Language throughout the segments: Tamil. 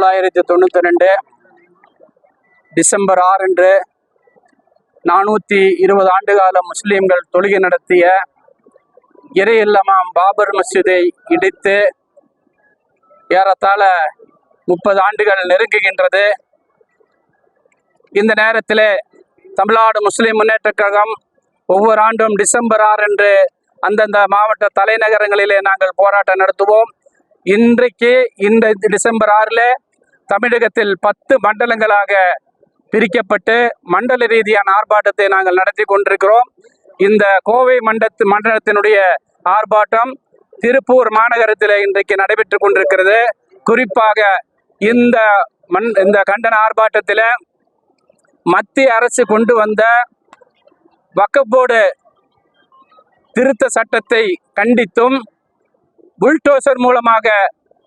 தொள்ளாயிரத்தி தொண்ணூற்றி ரெண்டு டிசம்பர் ஆறு அன்று நானூற்றி இருபது ஆண்டு காலம் முஸ்லீம்கள் தொழுகை நடத்திய இறை இல்லமாம் பாபர் மஸ்ஜிதை இடித்து ஏறத்தாழ முப்பது ஆண்டுகள் நெருங்குகின்றது. இந்த நேரத்தில் தமிழ்நாடு முஸ்லீம் முன்னேற்ற கழகம் ஒவ்வொரு ஆண்டும் டிசம்பர் ஆறு என்று அந்தந்த மாவட்ட தலைநகரங்களிலே நாங்கள் போராட்டம் நடத்துவோம். இன்றைக்கு இந்த டிசம்பர் ஆறில் தமிழகத்தில் பத்து மண்டலங்களாக பிரிக்கப்பட்டு மண்டல ரீதியான ஆர்ப்பாட்டத்தை நாங்கள் நடத்தி கொண்டிருக்கிறோம். இந்த கோவை மண்டத்து மண்டலத்தினுடைய ஆர்ப்பாட்டம் திருப்பூர் மாநகரத்தில் இன்றைக்கு நடைபெற்று கொண்டிருக்கிறது. குறிப்பாக இந்த மண் இந்த கண்டன ஆர்ப்பாட்டத்தில் மத்திய அரசு கொண்டு வந்த வக்ஃப் திருத்த சட்டத்தை கண்டித்தும் புல்டோசர் மூலமாக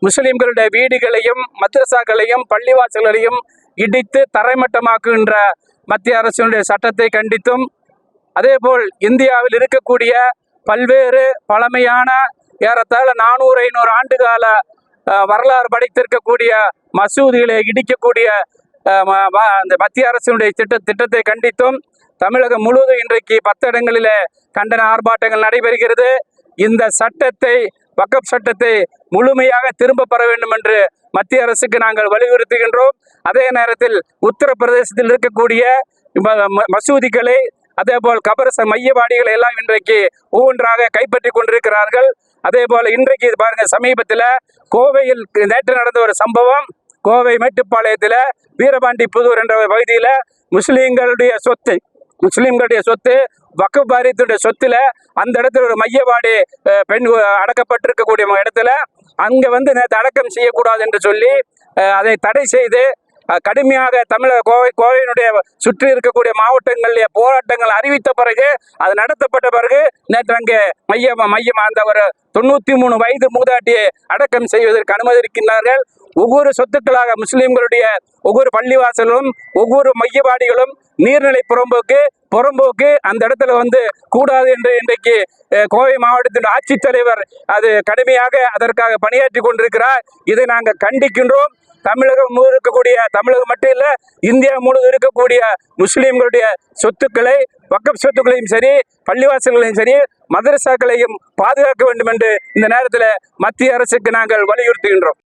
முஸ்லிம்களுடைய வீடுகளையும் மத்ரசாக்களையும் பள்ளிவாசல்களையும் இடித்து தரைமட்டமாக்குகின்ற மத்திய அரசினுடைய சட்டத்தை கண்டித்தும் அதேபோல் இந்தியாவில் இருக்கக்கூடிய பல்வேறு பழமையான ஏறத்தாழ நானூறு ஐநூறு ஆண்டுகால வரலாறு படைத்திருக்கக்கூடிய மசூதிகளை இடிக்கக்கூடிய அந்த மத்திய அரசினுடைய திட்ட திட்டத்தை கண்டித்தும் தமிழகம் முழுவதும் இன்றைக்கு பத்து இடங்களில் கண்டன ஆர்ப்பாட்டங்கள் நடைபெறுகிறது. இந்த சட்டத்தை வக்கப் சட்டத்தை முழுமையாக திரும்ப பெற வேண்டும் என்று மத்திய அரசுக்கு நாங்கள் வலியுறுத்துகின்றோம். அதே நேரத்தில் உத்தரப்பிரதேசத்தில் இருக்கக்கூடிய ம- மசூதிகளை அதேபோல் கபரச மையவாடிகளை எல்லாம் இன்றைக்கு ஒவ்வொன்றாக கைப்பற்றி கொண்டிருக்கிறார்கள். அதே போல இன்றைக்கு பாருங்க சமீபத்தில் கோவையில் நேற்று நடந்த ஒரு சம்பவம். கோவை மேட்டுப்பாளையத்தில் வீரபாண்டி புதூர் என்ற பகுதியில் முஸ்லீம்களுடைய சொத்தை முஸ்லீம்களுடைய சொத்து வக்கப் வாரியத்துடைய சொத்துல அந்த இடத்துல ஒரு மையவாடி பெண் அடக்கப்பட்டிருக்கக்கூடிய இடத்துல அங்க வந்து நேற்று அடக்கம் செய்யக்கூடாது என்று சொல்லி அதை தடை செய்து கடுமையாக தமிழக கோவை கோவையினுடைய சுற்றி இருக்கக்கூடிய மாவட்டங்களிலே போராட்டங்கள் அறிவித்த பிறகு அது நடத்தப்பட்ட பிறகு நேற்று அங்கே மையம் மையம் அந்த ஒரு தொண்ணூத்தி மூணு வயது மூதாட்டியை அடக்கம் செய்வதற்கு அனுமதிக்கின்றார்கள். ஒவ்வொரு சொத்துக்களாக முஸ்லிம்களுடைய ஒவ்வொரு பள்ளிவாசலும் ஒவ்வொரு மையவாடிகளும் நீர்நிலை புறம்போக்கு புறம்போக்கு அந்த இடத்துல வந்து கூடாது என்று இன்றைக்கு கோவை மாவட்டத்தின் ஆட்சித்தலைவர் அது கடுமையாக அதற்காக பணியாற்றி கொண்டிருக்கிறார். இதை நாங்கள் கண்டிக்கின்றோம். தமிழகம் முழு இருக்கக்கூடிய தமிழகம் மட்டும் இல்லை இந்தியா முழுவதும் இருக்கக்கூடிய முஸ்லீம்களுடைய சொத்துக்களை வக்கப் சொத்துக்களையும் சரி பள்ளிவாசல்களையும் சரி மதரசாக்களையும் பாதுகாக்க வேண்டும் என்று இந்த நேரத்தில் மத்திய அரசுக்கு நாங்கள் வலியுறுத்துகின்றோம்.